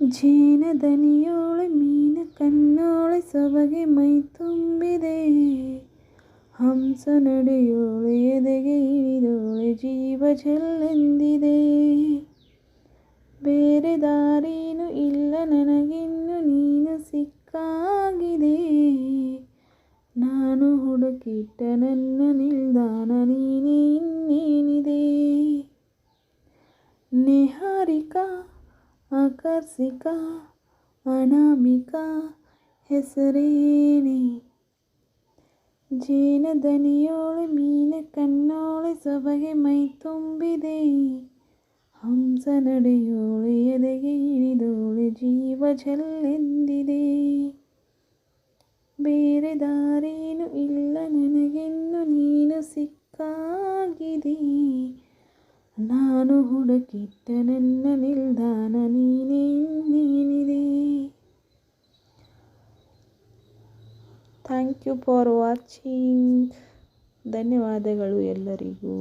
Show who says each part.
Speaker 1: ಜೇನ ದನಿಯೋಳೆ, ಮೀನ ಕಣ್ಣೋಳೆ ಸೊಬಗೆ ಮೈ ತುಂಬಿದೆ. ಹಂಸ ನಡೆಯೋಳೆ, ಎದೆಗೆ ಇಳಿದೋಳೆ, ಜೀವ ಚೆಲ್ಲೆಂದಿದೆ ಬೇರೆ ದಾರಿನೂ ಇಲ್ಲ, ನನಗಿನ್ನು ನೀನು ಸಿಕ್ಕಾಗಿದೆ. ನಾನು ಹುಡುಕಿಟ್ಟ ನನ್ನ ನಿಲ್ದಾಣ, ನೀನೇ ಇನ್ನೇನಿದೆ. ನಿಹಾರಿಕಾ ಆಕರ್ಷಿಕ, ಅನಾಮಿಕ ಹೆಸರೇನೆ. ಜೇನ ದನಿಯೋಳೆ ಮೀನ ಕಣ್ಣೋಳೆ ಸೊಬಗೆ ಮೈ ತುಂಬಿದೆ. ಹಂಸ ನಡೆಯೋಳು ಎದೆಗೆ ಇಳಿದೋಳೆ ಜೀವ ಜಲ್ಲೆಂದಿದೆ ಬೇರೆ ದಾರೇನು ಇಲ್ಲ ನನಗೆನ್ನು ನೀನು ಸಿಕ್ಕಾಗಿದೆ. ನಾನು ಹುಡುಕಿಟ್ಟ ನನ್ನ ನಿಲ್ದಾಣ ನೀನೇ ನೀನಿದೆ. ಥ್ಯಾಂಕ್ ಯು ಫಾರ್ ವಾಚಿಂಗ್ ಧನ್ಯವಾದಗಳು ಎಲ್ಲರಿಗೂ.